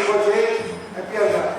i progetti e piano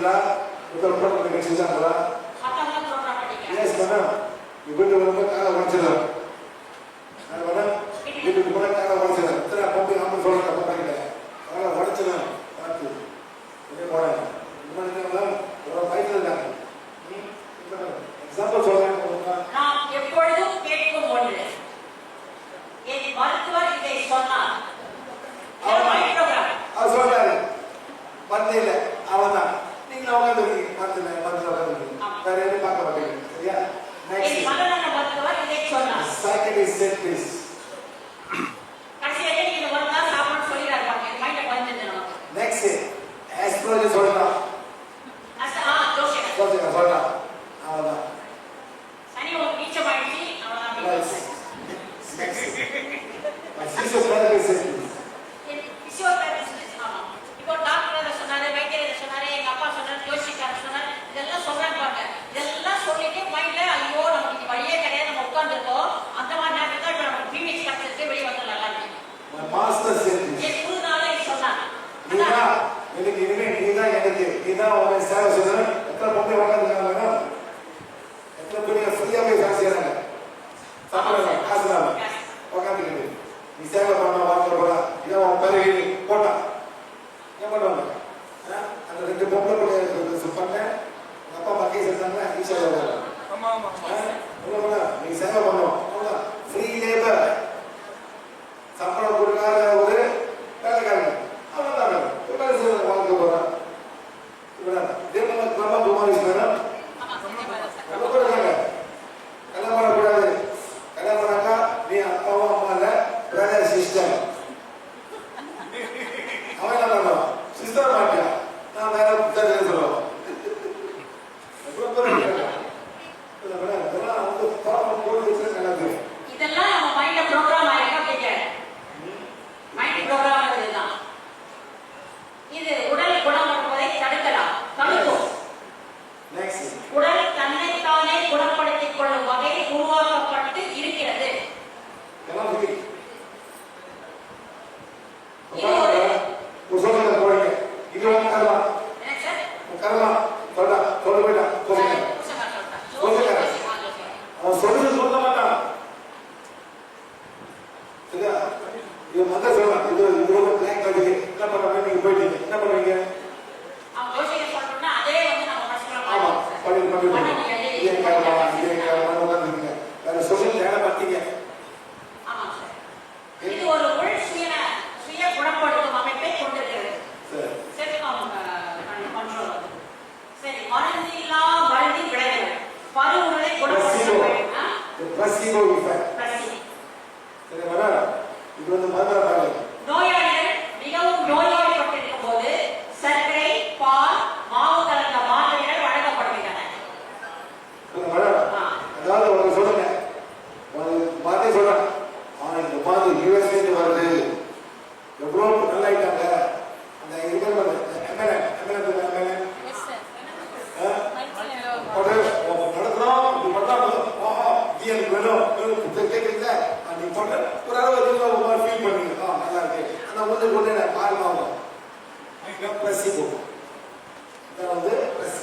ಮಾಡ್ಲಾ Uttar Pradesh ಸಿಂಜಾಂಬಲ yes madam ಇಬ್ಬರು ಬರೋದು ಕಾಲ ಹೊಡಿಸಿದ ಮೇಡಮ್ ಇಬ್ಬರು ಬರೋ ಕಾಲ ಹೊಡಿಸಿದ ಇತರ ಪಂಪಿ ಆಮೇಲೆ ಸೋಳ ತಪ್ಪಾಗಿದೆ ಕಾಲ ಹೊಡಿಸಿದ ಮಾಡ್ತೀವಿ ಇದೇ ಮಾಡೋಣ ಇದು ಮಾಡಿದ್ರೆ ಮೇಡಮ್ ஒரு பயத்தில் இருக்காங்க எக்ஸாம்பிள் சொல்கிறேன் பண்ணுவீங்க? போட்ட ஒரு அளவு நீங்கள் ஒரு மாதிரி ஃபீல் பண்ணீங்க ஆ நல்லா இருக்கு. ஆனால் வந்து ஒன்று நான் காரணம் ஆகும் பிளஸ் போகும் வந்து பிளஸ்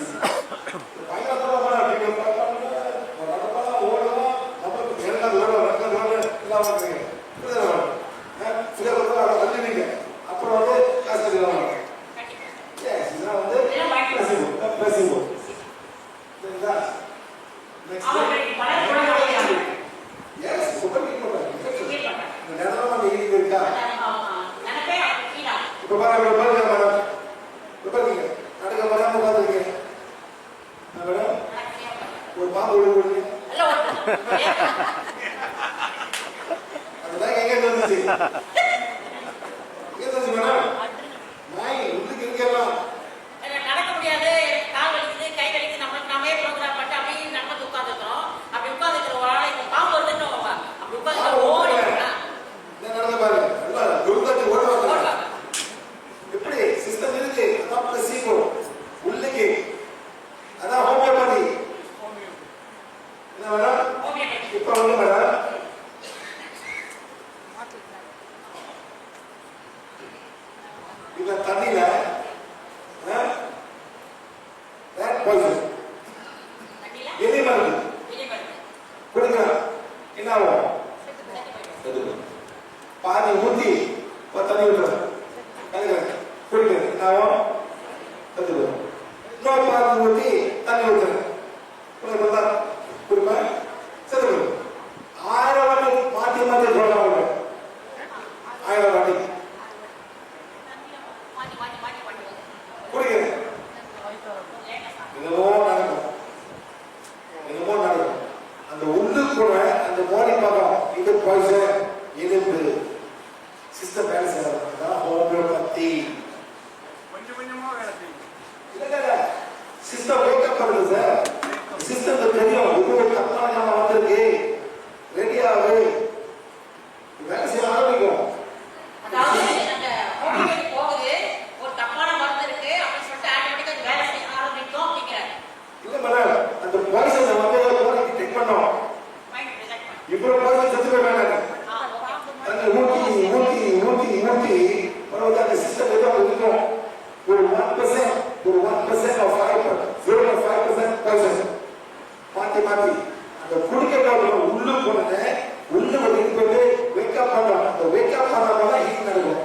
பண்ணலாம் இந்த வெயிட் லாஸ் பண்ணாமல் தான் ஹீட் நடக்கும்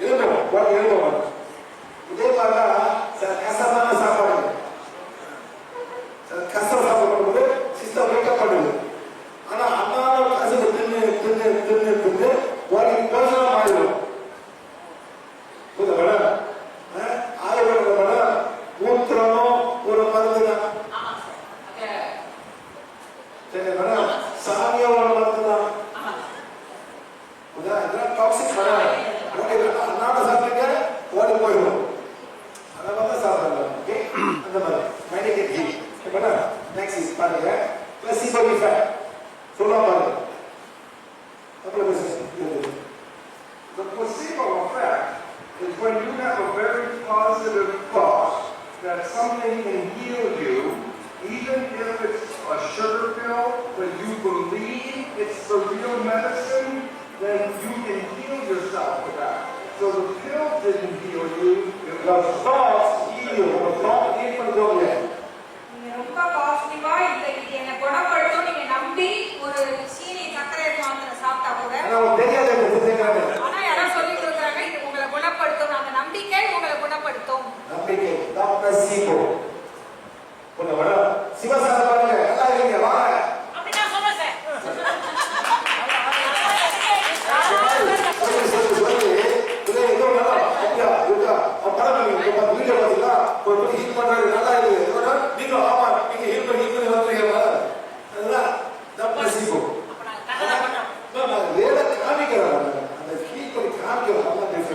இருந்தோம் இருந்தோம் இதே மாதிரி that something can heal you, even if it's a sugar pill, but you believe it's the real medicine, then you can heal yourself with that. So the pill didn't heal you, it was thoughts பண்றோம் ma'am, அது காமிக்கிறாங்க அந்த heel பண்ணி காமிக்கிறாங்க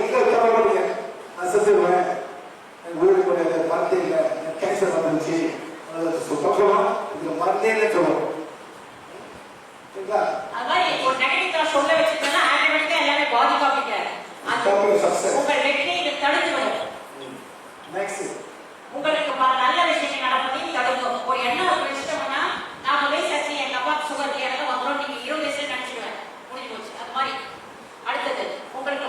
அதாவது நீங்க கவலைப்படுங்க நான் செத்துருவேன் என் வீடு கொஞ்சம் மருந்தே இல்லை. எனக்கு கேன்சர் வந்துருச்சு. இதுக்கு மருந்தே இல்லை சொல்லுவோம் சொல்ல வச்சிருந்தா ஆட்டோமேட்டிக்கா எல்லாமே success. உங்கள் வெற்றியை இது தடுத்து நெக்ஸ்ட் உங்களுக்கு நல்ல விஷயங்கள் நடப்பதையும் தடுக்கும். ஒரு எண்ணம் ஒரு விஷயம்னா எங்க அப்பாவுக்கு சுகர் எனக்கு வந்துடும் நீங்க இருபது வயசுல நினைச்சிடுவேன் முடிஞ்சு போச்சு. அது மாதிரி. அடுத்தது உங்களுக்கு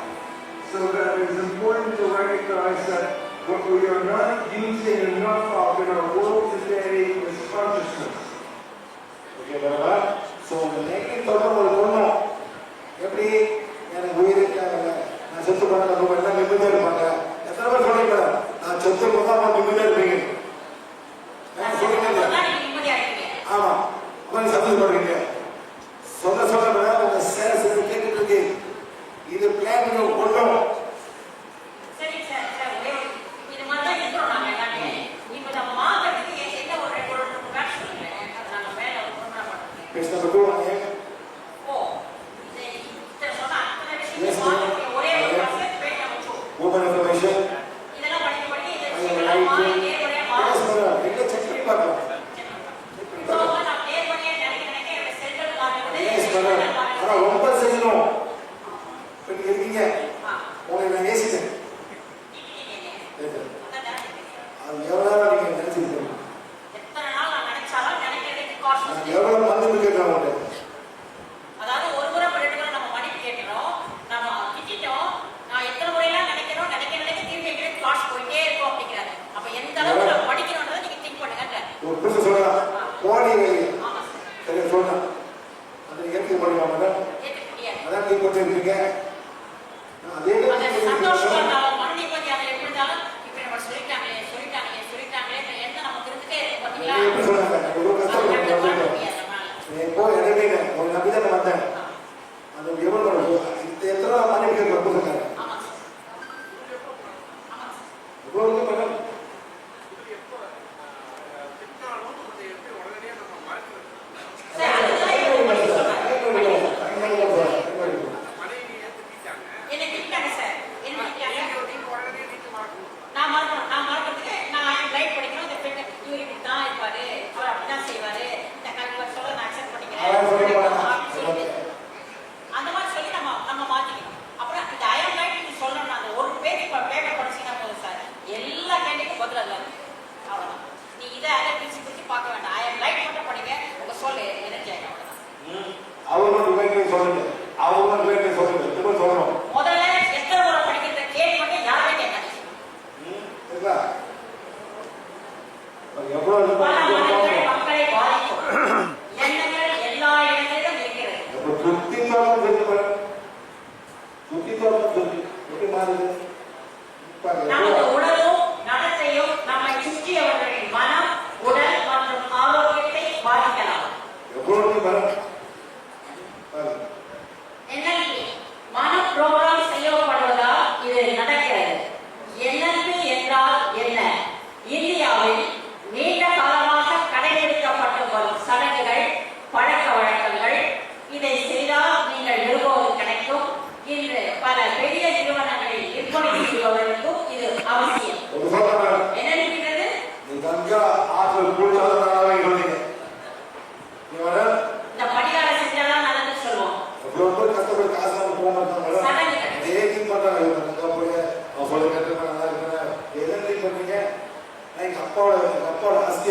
So that it is important to recognize that what we are not using enough of in our world today is consciousness. Okay so negative thought உங்களுக்கு கொள்ளணும் எப்படி? எனக்கு உயிர் இருக்காங்க நான் செத்து போனா ரொம்ப எல்லாம் நிம்மதியாக இருப்பாங்க. எத்தனை பேர் நான் செத்து நிம்மதியாக இருப்பீங்க. ஆமா. சொல்ல சொல்ல மேடம் உங்க கேட்டுட்டு இருக்கு இது பிளான் கொள்ளும்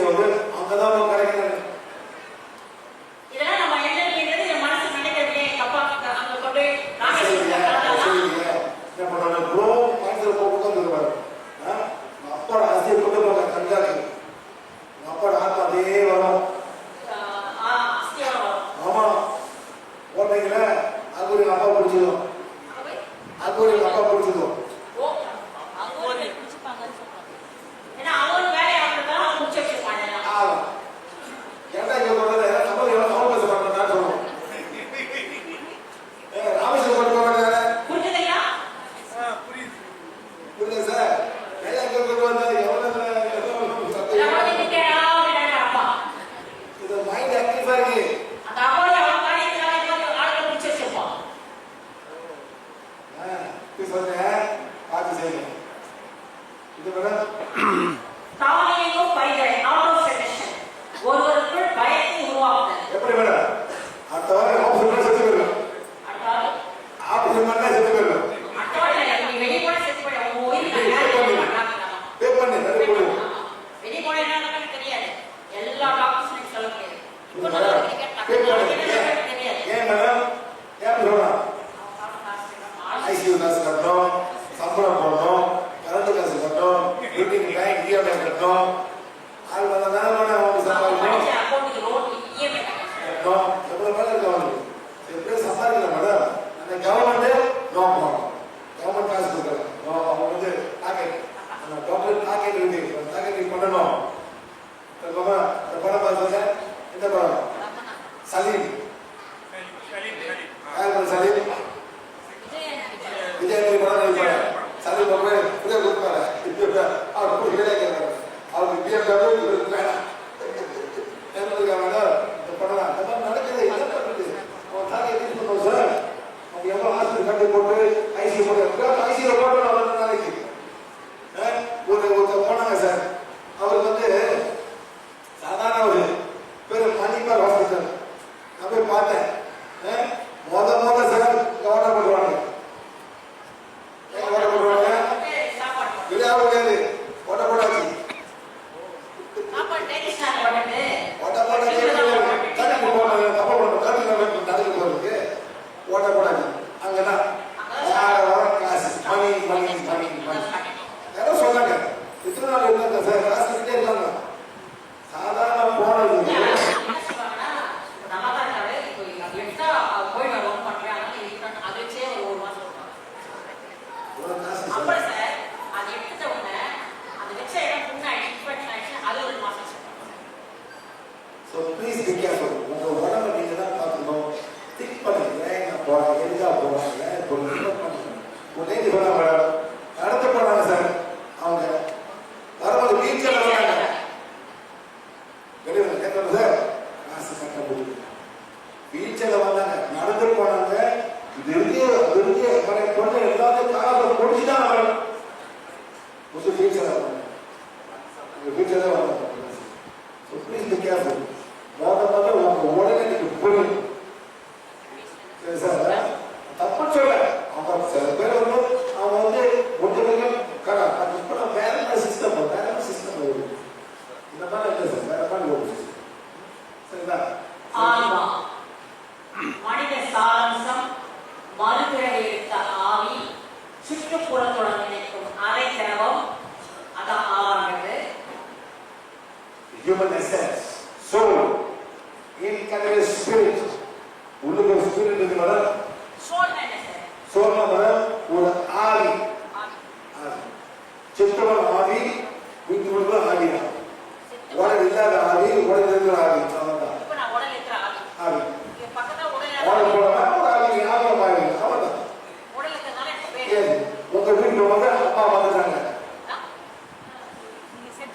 வந்து அங்கதான் உங்களுக்கு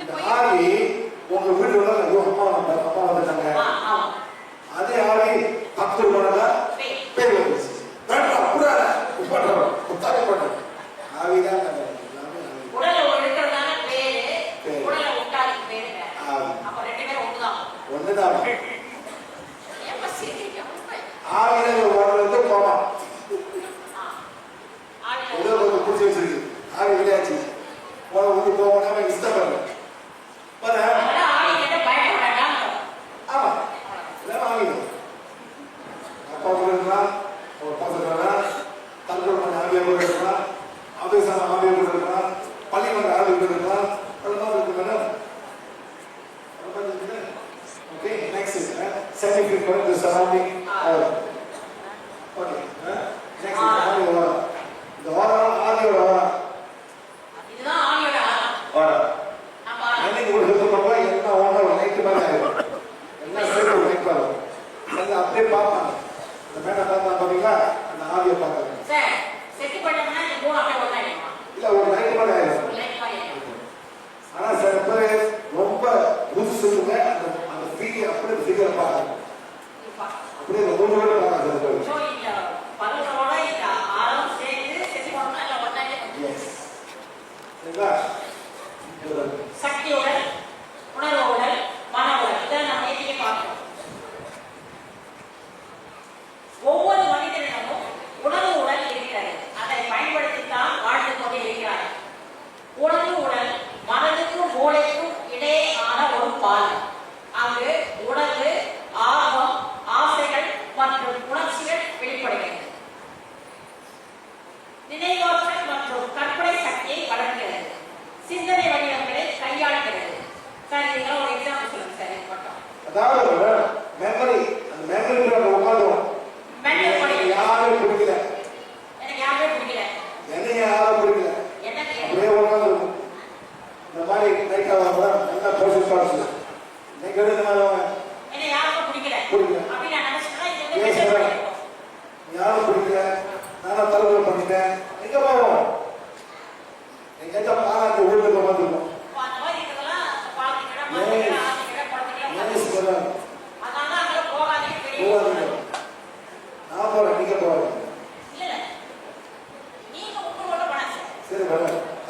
இந்த ஆவி உங்க வீட்டுல ஐயோ அப்பா அப்பா வந்துட்டாங்க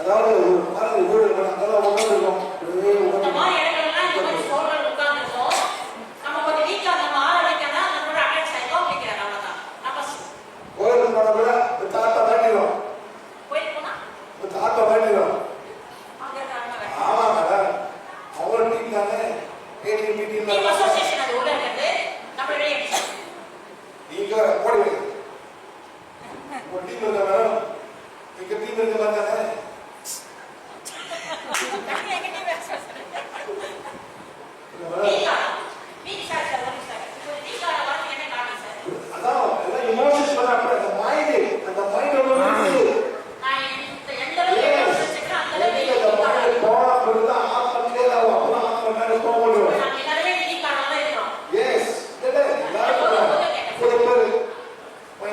அதாவது ஒரு பாருங்க ஊழல்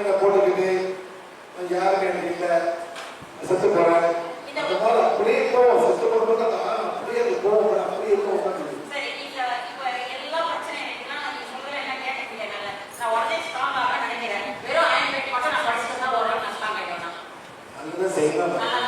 என்ன போட்டுக்கிட்டு யாரும் எனக்கு இல்லை. செத்து போறேன். அந்த மாதிரி அப்படியே போவோம். செத்து போடும்போது அந்த அப்படியே அது போவோம் செய்யலாம்